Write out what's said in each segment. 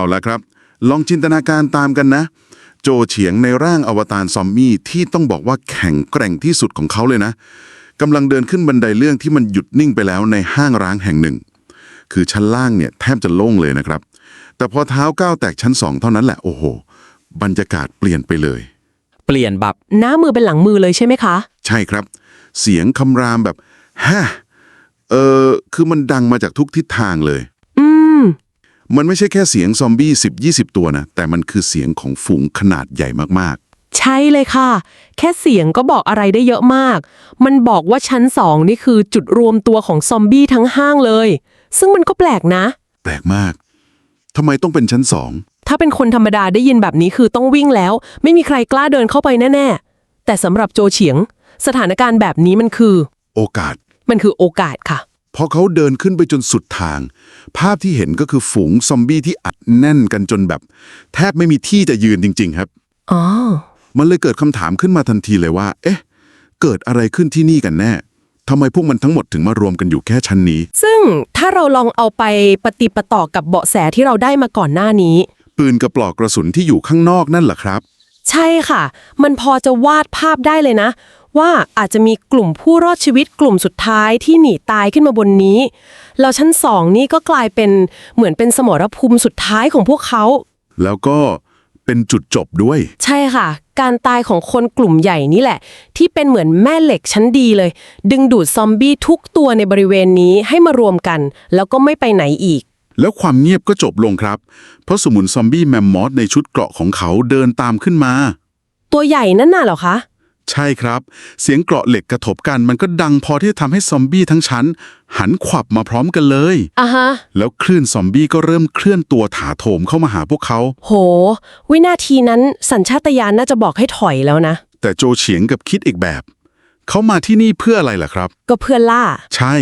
เอาละครับ ลองจินตนาการตามกันนะ โจเฉียงในร่างอวตารซอมบี้ที่ต้องบอกว่าแข็งแกร่งที่สุดของเขาเลยนะกำลังเดินขึ้นบันไดเลื่อนที่มันหยุดนิ่งไปแล้วในห้างร้างแห่งหนึ่ง คือชั้นล่างเนี่ยแทบจะโล่งเลยนะครับ แต่พอเท้าก้าวแตกชั้นสองเท่านั้นแหละโอ้โห บรรยากาศเปลี่ยนไปเลย เปลี่ยนแบบหน้ามือเป็นหลังมือเลยใช่ไหมคะ ใช่ครับ เสียงคำรามแบบฮะเออคือมันดังมาจากทุกทิศทางเลยอืม มันไม่ใช่แค่เสียงซอมบี้10 20 ตัวนะ แต่มันคือเสียงของฝูงขนาดใหญ่มากใช่เลยค่ะ แค่เสียงก็บอกอะไรได้เยอะมาก มันบอกว่าชั้นสองนี่คือจุดรวมตัวของซอมบี้ทั้งห้างเลย ซึ่งมันก็แปลกนะ ๆ แปลกมากทำไมต้องเป็นชั้นสอง ถ้าเป็นคนธรรมดาได้ยินแบบนี้คือต้องวิ่งแล้ว ไม่มีใครกล้าเดินเข้าไปแน่ ๆ แต่สำหรับโจเฉียง สถานการณ์แบบนี้มันคือ โอกาส มันคือโอกาสค่ะ พอเขาเดินขึ้นไปจนสุดทาง ภาพที่เห็นก็คือฝูงซอมบี้ที่อัดแน่นกันจนแบบ แทบไม่มีที่จะยืนจริง ๆ ครับ อ๋อ มันเลยเกิดคำถามขึ้นมาทันทีเลยว่า เอ๊ะ เกิดอะไรขึ้นที่นี่กันแน่ทำไมพวกมันทั้งหมดถึงมารวมกันอยู่แค่ชั้นนี้ ซึ่งถ้าเราลองเอาไปปฏิปต่อกับเบาะแสที่เราได้มาก่อนหน้านี้ ปืนกระปลอกกระสุนที่อยู่ข้างนอกนั่นเหรอครับ ใช่ค่ะ มันพอจะวาดภาพได้เลยนะ ว่าอาจจะมีกลุ่มผู้รอดชีวิตกลุ่มสุดท้ายที่หนีตายขึ้นมาบนนี้ แล้วชั้นสองนี่ก็กลายเป็นเหมือนเป็นสมรภูมิสุดท้ายของพวกเขา แล้วก็เป็นจุดจบด้วย ใช่ค่ะ การตายของคนกลุ่มใหญ่นี่แหละ ที่เป็นเหมือนแม่เหล็กชั้นดีเลย ดึงดูดซอมบี้ทุกตัวในบริเวณนี้ให้มารวมกัน แล้วก็ไม่ไปไหนอีก แล้วความเงียบก็จบลงครับ เพราะสมุนซอมบี้แมมมอสในชุดเกราะของเขาเดินตามขึ้นมา ตัวใหญ่นั่นน่ะเหรอคะ ใช่ครับ เสียงเกราะเหล็กกระทบกันมันก็ดังพอที่จะทำให้ซอมบี้ทั้งชั้น หันขวับมาพร้อมกันเลยอะฮะ แล้วคลื่นซอมบี้ก็เริ่มเคลื่อนตัวถาโถมเข้ามาหาพวกเขา โห วินาทีนั้นสัญชาตญาณน่าจะบอกให้ถอยแล้วนะ แต่โจเฉียงกับคิดอีกแบบ เขามาที่นี่เพื่ออะไรล่ะครับ ก็เพื่อล่า ใช่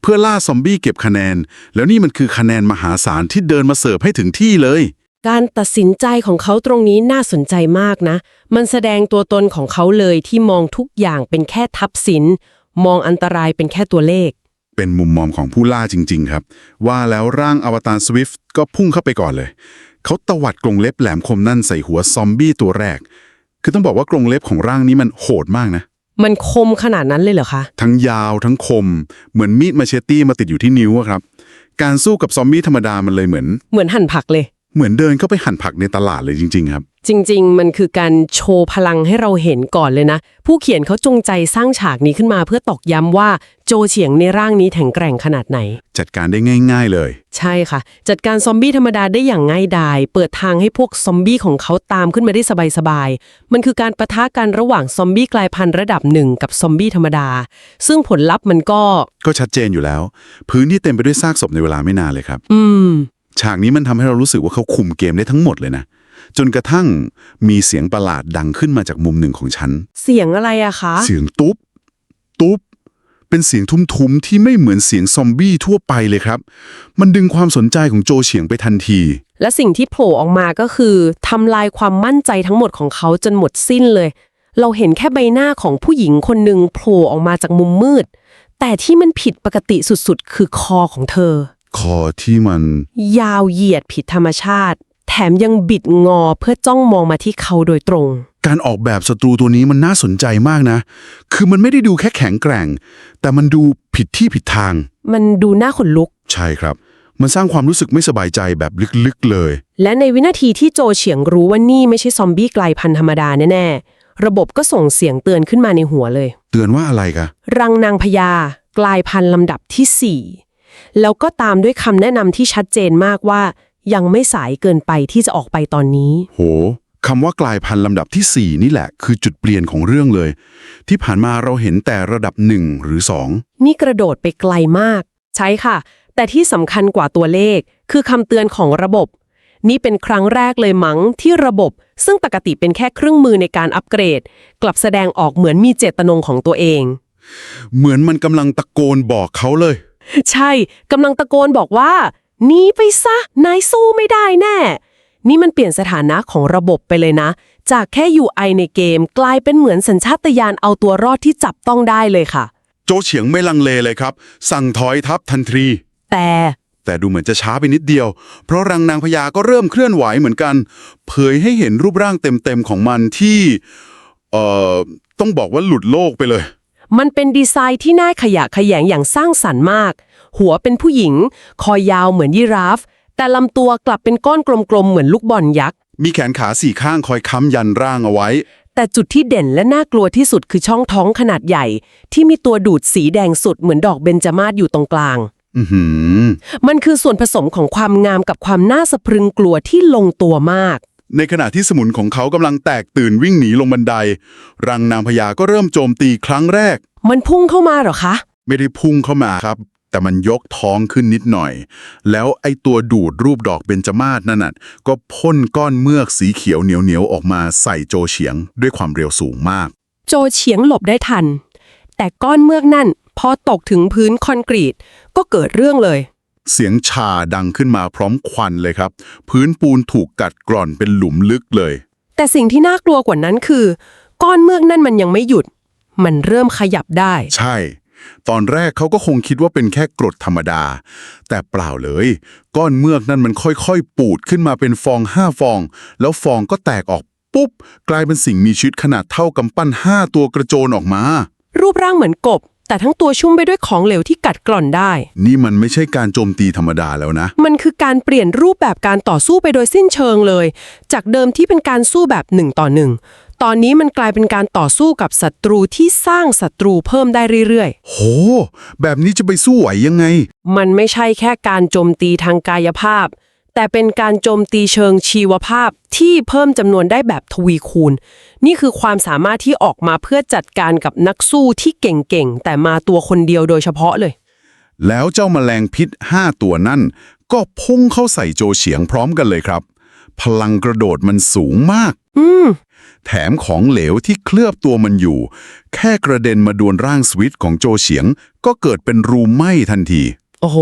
เพื่อล่าซอมบี้เก็บคะแนน แล้วนี่มันคือคะแนนมหาศาลที่เดินมาเสิร์ฟให้ถึงที่เลย การตัดสินใจของเขาตรงนี้น่าสนใจมากนะ มันแสดงตัวตนของเขาเลยที่มองทุกอย่างเป็นแค่ทับสิน มองอันตรายเป็นแค่ตัวเลข เป็นมุมมองของผู้ล่าจริง ๆ ครับ ว่าแล้วร่างอวตารสวิฟต์ก็พุ่งเข้าไปก่อนเลย เขาตวัดกรงเล็บแหลมคมนั่นใส่หัวซอมบี้ตัวแรก คือต้องบอกว่ากรงเล็บของร่างนี้มันโหดมากนะ มันคมขนาดนั้นเลยเหรอคะ ทั้งยาวทั้งคม เหมือนมีดมาเชตตี้มาติดอยู่ที่นิ้วอะครับ การสู้กับซอมบี้ธรรมดามันเลยเหมือน เหมือนหั่นผักเลย เหมือนเดินเข้าไปหั่นผักในตลาดเลยจริง ๆ ครับ จริง ๆ มันคือการโชว์พลังให้เราเห็นก่อนเลยนะ ผู้เขียนเขาจงใจสร้างฉากนี้ขึ้นมาเพื่อตอกย้ำว่าโจเฉียงในร่างนี้แข็งแกร่งขนาดไหน จัดการได้ง่าย ๆ เลย ใช่ค่ะ จัดการซอมบี้ธรรมดาได้อย่างง่ายดาย เปิดทางให้พวกซอมบี้ของเขาตามขึ้นมาได้สบายๆ มันคือการประทะกันระหว่างซอมบี้กลายพันธุ์ระดับหนึ่งกับซอมบี้ธรรมดา ซึ่งผลลัพธ์มันก็ ก็ชัดเจนอยู่แล้ว พื้นที่เต็มไปด้วยซากศพในเวลาไม่นานเลยครับ อืม ฉากนี้มันทำให้เรารู้สึกว่าเขาคุมเกมได้ทั้งหมดเลยนะ จนกระทั่งมีเสียงประหลาดดังขึ้นมาจากมุมหนึ่งของฉัน เสียงอะไรอะคะ เสียงตุ๊บ ตุ๊บ เป็นเสียงทุ้มๆที่ไม่เหมือนเสียงซอมบี้ทั่วไปเลยครับ มันดึงความสนใจของโจเฉียงไปทันที และสิ่งที่โผล่ออกมาก็คือทำลายความมั่นใจทั้งหมดของเขาจนหมดสิ้นเลย เราเห็นแค่ใบหน้าของผู้หญิงคนหนึ่งโผล่ออกมาจากมุมมืด แต่ที่มันผิดปกติสุดๆ คือคอของเธอ คอที่มัน ยาวเหยียดผิดธรรมชาติ แถมยังบิดงอเพื่อจ้องมองมาที่เขาโดยตรง การออกแบบศัตรูตัวนี้มันน่าสนใจมากนะ คือมันไม่ได้ดูแค่แข็งแกร่ง แต่มันดูผิดที่ผิดทาง มันดูน่าขนลุก ใช่ครับ มันสร้างความรู้สึกไม่สบายใจแบบลึกๆเลย และในวินาทีที่โจเฉียงรู้ว่านี่ไม่ใช่ซอมบี้กลายพันธุ์ธรรมดาแน่ๆ ระบบก็ส่งเสียงเตือนขึ้นมาในหัวเลย เตือนว่าอะไรกะ รังนางพญากลายพันธุ์ลำดับที่4 แล้วก็ตามด้วยคำแนะนำที่ชัดเจนมากว่า ยังไม่สายเกินไปที่จะออกไปตอนนี้ โหคำว่ากลายพันธุ์ลำดับที่ 4 นี่แหละ คือจุดเปลี่ยนของเรื่องเลย ที่ผ่านมาเราเห็นแต่ระดับ 1 หรือ 2 นี่กระโดดไปไกลมาก ใช่ค่ะ แต่ที่สำคัญกว่าตัวเลข คือคำเตือนของระบบ นี่เป็นครั้งแรกเลยมั้งที่ระบบ ซึ่งปกติเป็นแค่เครื่องมือในการอัปเกรด กลับแสดงออกเหมือนมีเจตนงของตัวเอง เหมือนมันกำลังตะโกนบอกเขาเลย ใช่กำลังตะโกนบอกว่าหนีไปซะ นายสู้ไม่ได้แน่ นี่มันเปลี่ยนสถานะของระบบไปเลยนะ จากแค่ UI ในเกม กลายเป็นเหมือนสัญชาตญาณเอาตัวรอดที่จับต้องได้เลยค่ะ โจเฉียงไม่ลังเลเลยครับ สั่งถอยทัพทันทีแต่ แต่ดูเหมือนจะช้าไปนิดเดียว เพราะรังนางพญาก็เริ่มเคลื่อนไหวเหมือนกัน เผยให้เห็นรูปร่างเต็มๆของมันที่ เอ่อ ต้องบอกว่าหลุดโลกไปเลย มันเป็นดีไซน์ที่น่าขยะแขยงอย่างสร้างสรรค์มาก หัวเป็นผู้หญิง คอยาวเหมือนยีราฟ แต่ลำตัวกลับเป็นก้อนกลมๆ เหมือนลูกบอลยักษ์ มีแขนขาสี่ข้างคอยค้ำยันร่างเอาไว้ แต่จุดที่เด่นและน่ากลัวที่สุดคือช่องท้องขนาดใหญ่ ที่มีตัวดูดสีแดงสุดเหมือนดอกเบญจมาศอยู่ตรงกลาง อือหือ มันคือส่วนผสมของความงามกับความน่าสะพรึงกลัวที่ลงตัวมาก ในขณะที่สมุนของเขากำลังแตกตื่นวิ่งหนีลงบันได รังนางพญาก็เริ่มโจมตีครั้งแรก มันพุ่งเข้ามาเหรอคะ ไม่ได้พุ่งเข้ามาครับ แต่มันยกท้องขึ้นนิดหน่อย แล้วไอ้ตัวดูดรูปดอกเบญจมาศนั่นน่ะก็พ่นก้อนเมือกสีเขียวเหนียวๆออกมาใส่โจเฉียงด้วยความเร็วสูงมาก โจเฉียงหลบได้ทัน แต่ก้อนเมือกนั่น พอตกถึงพื้นคอนกรีต ก็เกิดเรื่องเลย เสียงชาดังขึ้นมาพร้อมควันเลยครับ พื้นปูนถูกกัดกร่อนเป็นหลุมลึกเลย แต่สิ่งที่น่ากลัวกว่านั้นคือ ก้อนเมือกนั่นมันยังไม่หยุด มันเริ่มขยับได้ ใช่ ตอนแรกเขาก็คงคิดว่าเป็นแค่กรดธรรมดา แต่เปล่าเลย ก้อนเมือกนั่นมันค่อยๆ ปูดขึ้นมาเป็นฟองห้าฟอง แล้วฟองก็แตกออกปุ๊บ กลายเป็นสิ่งมีชีวิตขนาดเท่ากำปั้นห้าตัวกระโจนออกมา รูปร่างเหมือนกบ แต่ทั้งตัวชุ่มไปด้วยของเหลวที่กัดกร่อนได้ นี่มันไม่ใช่การโจมตีธรรมดาแล้วนะ มันคือการเปลี่ยนรูปแบบการต่อสู้ไปโดยสิ้นเชิงเลย จากเดิมที่เป็นการสู้แบบหนึ่งต่อหนึ่งตอนนี้มันกลายเป็นการต่อสู้กับศัตรูที่สร้างศัตรูเพิ่มได้เรื่อยโห แบบนี้จะไปสู้ไหวยังไงๆมันไม่ใช่แค่การโจมตีทางกายภาพ แต่เป็นการโจมตีเชิงชีวภาพที่เพิ่มจำนวนได้แบบทวีคูณ นี่คือความสามารถที่ออกมาเพื่อจัดการกับนักสู้ที่เก่งๆ แต่มาตัวคนเดียวโดยเฉพาะเลย แล้วเจ้าแมลงพิษห้าตัวนั่น ก็พุ่งเข้าใส่โจเฉียงพร้อมกันเลยครับ พลังกระโดดมันสูงมาก อืมแถมของเหลวที่เคลือบตัวมันอยู่ แค่กระเด็นมาดวนร่างสวิตของโจเฉียง ก็เกิดเป็นรูไหม้ทันที โอ้โห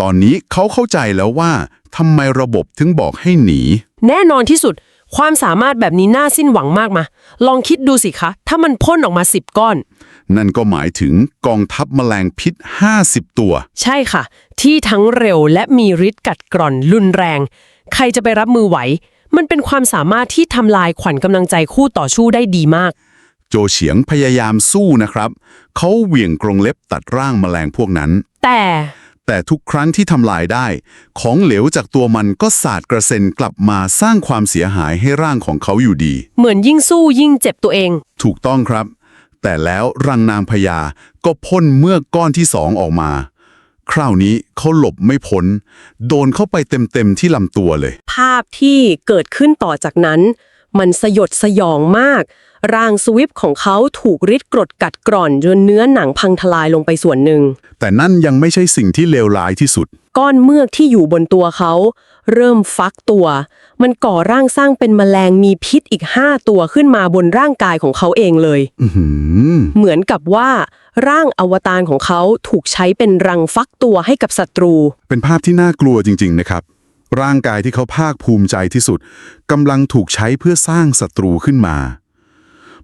ตอนนี้เขาเข้าใจแล้วว่าทำไมระบบถึงบอกให้หนี แน่นอนที่สุด ความสามารถแบบนี้น่าสิ้นหวังมากมาลองคิดดูสิคะ ถ้ามันพ่นออกมาสิบก้อน นั่นก็หมายถึงกองทัพแมลงพิษ 50 ตัว ใช่ค่ะ ที่ทั้งเร็วและมีฤทธิ์กัดกร่อนรุนแรง ใครจะไปรับมือไหว มันเป็นความสามารถที่ทำลายขวัญกำลังใจคู่ต่อสู้ได้ดีมาก โจเฉียงพยายามสู้นะครับ เขาเหวี่ยงกรงเล็บตัดร่างแมลงพวกนั้น แต่ แต่ทุกครั้งที่ทำลายได้ ของเหลวจากตัวมันก็สาดกระเซ็นกลับมาสร้างความเสียหายให้ร่างของเขาอยู่ดี เหมือนยิ่งสู้ยิ่งเจ็บตัวเอง ถูกต้องครับ แต่แล้วรังนางพญาก็พ่นเมื่อกก้อนที่สองออกมา คราวนี้เขาหลบไม่พ้น โดนเข้าไปเต็มๆที่ลำตัวเลย ภาพที่เกิดขึ้นต่อจากนั้น มันสยดสยองมาก ร่างสวิฟของเขาถูกริดกรดกัดกร่อนจนเนื้อหนังพังทลายลงไปส่วนหนึ่ง แต่นั่นยังไม่ใช่สิ่งที่เลวร้ายที่สุด ก้อนเมือกที่อยู่บนตัวเขา เริ่มฟักตัว มันก่อร่างสร้างเป็นแมลงมีพิษอีกห้าตัวขึ้นมาบนร่างกายของเขาเองเลย อือหือ เหมือนกับว่า ร่างอวตารของเขาถูกใช้เป็นรังฟักตัวให้กับศัตรู เป็นภาพที่น่ากลัวจริง ๆ นะครับ ร่างกายที่เขาภาคภูมิใจที่สุดกำลังถูกใช้เพื่อสร้างศัตรูขึ้นมา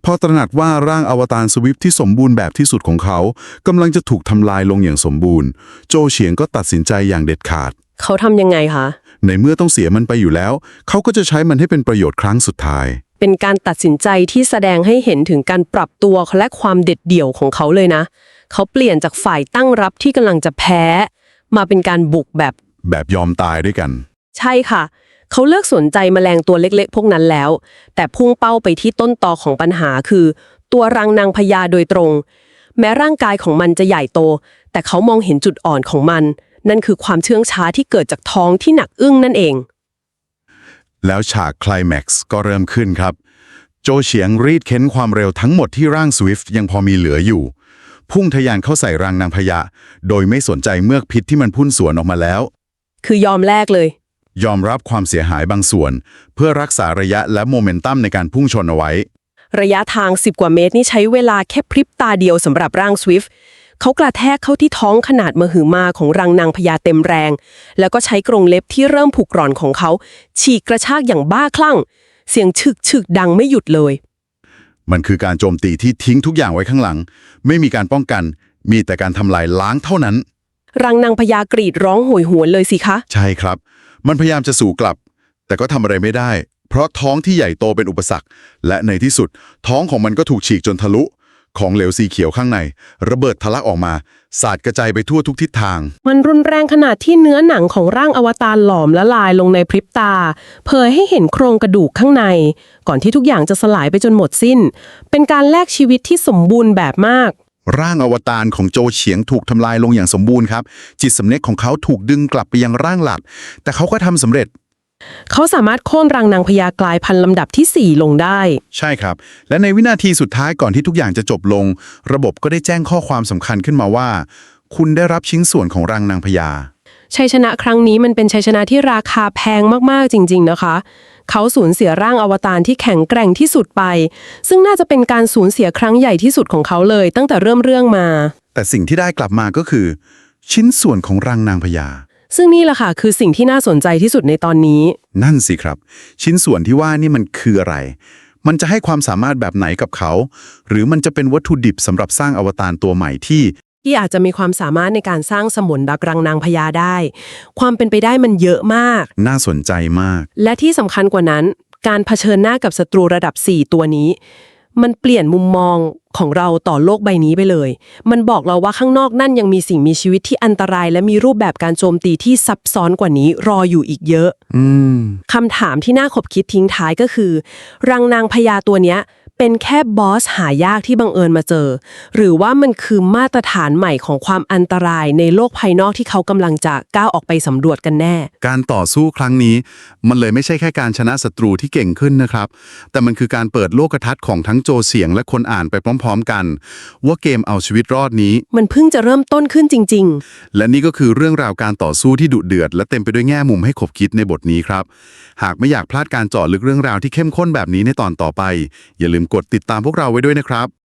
พอตระหนักว่าร่างอวตารสวิฟที่สมบูรณ์แบบที่สุดของเขากำลังจะถูกทำลายลงอย่างสมบูรณ์ โจเฉียงก็ตัดสินใจอย่างเด็ดขาด เขาทำยังไงคะ ในเมื่อต้องเสียมันไปอยู่แล้ว เขาก็จะใช้มันให้เป็นประโยชน์ครั้งสุดท้าย เป็นการตัดสินใจที่แสดงให้เห็นถึงการปรับตัวและความเด็ดเดี่ยวของเขาเลยนะ เขาเปลี่ยนจากฝ่ายตั้งรับที่กำลังจะแพ้ มาเป็นการบุกแบบแบบยอมตายด้วยกัน ใช่ค่ะ เขาเลิกสนใจแมลงตัวเล็กๆ พวกนั้นแล้ว แต่พุ่งเป้าไปที่ต้นตอของปัญหาคือ ตัวรังนางพญาโดยตรง แม้ร่างกายของมันจะใหญ่โต แต่เขามองเห็นจุดอ่อนของมัน นั่นคือความเชื่องช้าที่เกิดจากท้องที่หนักอึ้งนั่นเอง แล้วฉากไคลแม็กซ์ก็เริ่มขึ้นครับ โจเฉียงรีดเค้นความเร็วทั้งหมดที่ร่างสวิฟต์ยังพอมีเหลืออยู่พุ่งทะยานเข้าใส่รังนางพญาโดยไม่สนใจเมือกพิษที่มันพุ่นสวนออกมาแล้ว คือยอมแลกเลย ยอมรับความเสียหายบางส่วน เพื่อรักษาระยะและโมเมนตัมในการพุ่งชนเอาไว้ ระยะทาง 10 กว่าเมตรนี่ใช้เวลาแค่พริบตาเดียวสำหรับร่างสวิฟต์เขากระแทกเข้าที่ท้องขนาดมหึมาของรังนางพญาเต็มแรง แล้วก็ใช้กรงเล็บที่เริ่มผูกกร่อนของเขา ฉีกกระชากอย่างบ้าคลั่ง เสียงฉึกฉึกดังไม่หยุดเลย มันคือการโจมตีที่ทิ้งทุกอย่างไว้ข้างหลัง ไม่มีการป้องกัน มีแต่การทำลายล้างเท่านั้น รังนางพญากรีดร้องโหยหวนเลยสิคะ ใช่ครับ มันพยายามจะสู่กลับ แต่ก็ทำอะไรไม่ได้ เพราะท้องที่ใหญ่โตเป็นอุปสรรค และในที่สุด ท้องของมันก็ถูกฉีกจนทะลุ ของเหลวสีเขียวข้างใน ระเบิดทะลักออกมา สาดกระจายไปทั่วทุกทิศทาง มันรุนแรงขนาดที่เนื้อหนังของร่างอวตารหลอมละลายลงในพริบตา เผยให้เห็นโครงกระดูกข้างใน ก่อนที่ทุกอย่างจะสลายไปจนหมดสิ้น เป็นการแลกชีวิตที่สมบูรณ์แบบมาก ร่างอวตารของโจเฉียงถูกทำลายลงอย่างสมบูรณ์ครับ จิตสำนึกของเขาถูกดึงกลับไปยังร่างหลัก แต่เขาก็ทำสำเร็จ เขาสามารถโค่นรังนางพญากลายพันธุ์ลำดับทีสี่ 4 ลงได้ ใช่ครับ และในวินาทีสุดท้ายก่อนที่ทุกอย่างจะจบลง ระบบก็ได้แจ้งข้อความสำคัญขึ้นมาว่า คุณได้รับชิ้นส่วนของรังนางพญา ชัยชนะครั้งนี้มันเป็นชัยชนะที่ราคาแพงมากๆจริง ๆ นะคะ เขาสูญเสียร่างอวตารที่แข็งแกร่งที่สุดไป ซึ่งน่าจะเป็นการสูญเสียครั้งใหญ่ที่สุดของเขาเลย ตั้งแต่เริ่มเรื่องมา แต่สิ่งที่ได้กลับมาก็คือ ชิ้นส่วนของรังนางพญาซึ่งนี่แหละค่ะคือสิ่งที่น่าสนใจที่สุดในตอนนี้ นั่นสิครับ ชิ้นส่วนที่ว่านี่มันคืออะไร มันจะให้ความสามารถแบบไหนกับเขา หรือมันจะเป็นวัตถุดิบสำหรับสร้างอวตารตัวใหม่ที่ ที่อาจจะมีความสามารถในการสร้างสมุนดักรังนางพญาได้ ความเป็นไปได้มันเยอะมาก น่าสนใจมาก และที่สำคัญกว่านั้น การเผชิญหน้ากับศัตรูระดับ 4 ตัวนี้ มันเปลี่ยนมุมมองของเราต่อโลกใบนี้ไปเลย มันบอกเราว่าข้างนอกนั่นยังมีสิ่งมีชีวิตที่อันตราย และมีรูปแบบการโจมตีที่ซับซ้อนกว่านี้รออยู่อีกเยอะ อืม คำถามที่น่าขบคิดทิ้งท้ายก็คือ รังนางพญาตัวเนี้ย เป็นแค่บอสหายากที่บังเอิญมาเจอ หรือว่ามันคือมาตรฐานใหม่ของความอันตรายในโลกภายนอกที่เขากำลังจะก้าวออกไปสำรวจกันแน่ การต่อสู้ครั้งนี้ มันเลยไม่ใช่แค่การชนะศัตรูที่เก่งขึ้นนะครับ แต่มันคือการเปิดโลกทัศน์ของทั้งโจเสียงและคนอ่านไปพร้อม ๆ กัน ว่าเกมเอาชีวิตรอดนี้ มันเพิ่งจะเริ่มต้นขึ้นจริง ๆ และนี่ก็คือเรื่องราวการต่อสู้ที่ดุเดือด และเต็มไปด้วยแง่มุมให้ขบคิดในบทนี้ครับ หากไม่อยากพลาดการเจาะลึกเรื่องราวที่เข้มข้นแบบนี้ในตอนต่อไปอย่าลืมกดติดตามพวกเราไว้ด้วยนะครับ